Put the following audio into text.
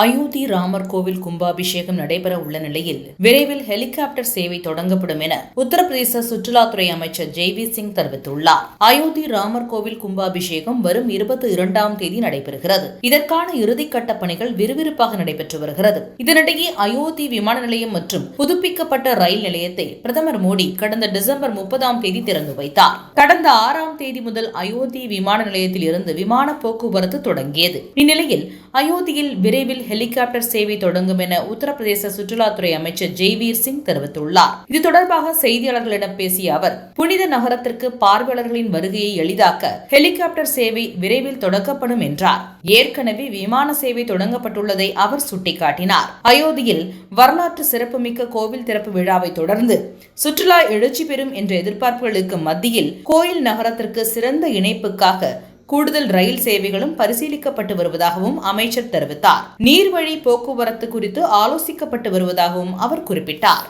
அயோத்தி ராமர் கோவில் கும்பாபிஷேகம் நடைபெற உள்ள நிலையில் விரைவில் ஹெலிகாப்டர் சேவை தொடங்கப்படும் என உத்தரப்பிரதேச சுற்றுலாத்துறை அமைச்சர் ஜெய்வி சிங் தெரிவித்துள்ளார். அயோத்தி ராமர் கோவில் கும்பாபிஷேகம் வரும் இருபத்தி இரண்டாம் தேதி நடைபெறுகிறது. இதற்கான இறுதிக்கட்ட பணிகள் விறுவிறுப்பாக நடைபெற்று வருகிறது. இதனிடையே அயோத்தி விமான நிலையம் மற்றும் புதுப்பிக்கப்பட்ட ரயில் நிலையத்தை பிரதமர் மோடி கடந்த டிசம்பர் முப்பதாம் தேதி திறந்து வைத்தார். கடந்த ஆறாம் தேதி முதல் அயோத்தி விமான நிலையத்தில் இருந்து விமான போக்குவரத்து தொடங்கியது. இந்நிலையில் அயோத்தியில் விரைவில் ஹெலிகாப்டர் சேவை தொடங்கும் என உத்தரப்பிரதேச சுற்றுலாத்துறை அமைச்சர் ஜெய்வீர் சிங் தெரிவித்துள்ளார். இது தொடர்பாக செய்தியாளர்களிடம் பேசிய அவர் புனித நகரத்திற்கு பார்வையாளர்களின் வருகையை எளிதாக்க ஹெலிகாப்டர் சேவை விரைவில் தொடக்கப்படும் என்றார். ஏற்கனவே விமான சேவை தொடங்கப்பட்டுள்ளதை அவர் சுட்டிக்காட்டினார். அயோத்தியில் வரலாற்று சிறப்புமிக்க கோவில் திறப்பு விழாவை தொடர்ந்து சுற்றுலா எழுச்சி பெறும் என்ற எதிர்பார்ப்புகளுக்கு மத்தியில் கோயில் நகரத்திற்கு சிறந்த இணைப்புக்காக கூடுதல் ரயில் சேவைகளும் பரிசீலிக்கப்பட்டு வருவதாகவும் அமைச்சர் தெரிவித்தார். நீர்வழி போக்குவரத்து குறித்து ஆலோசிக்கப்பட்டு வருவதாகவும் அவர் குறிப்பிட்டார்.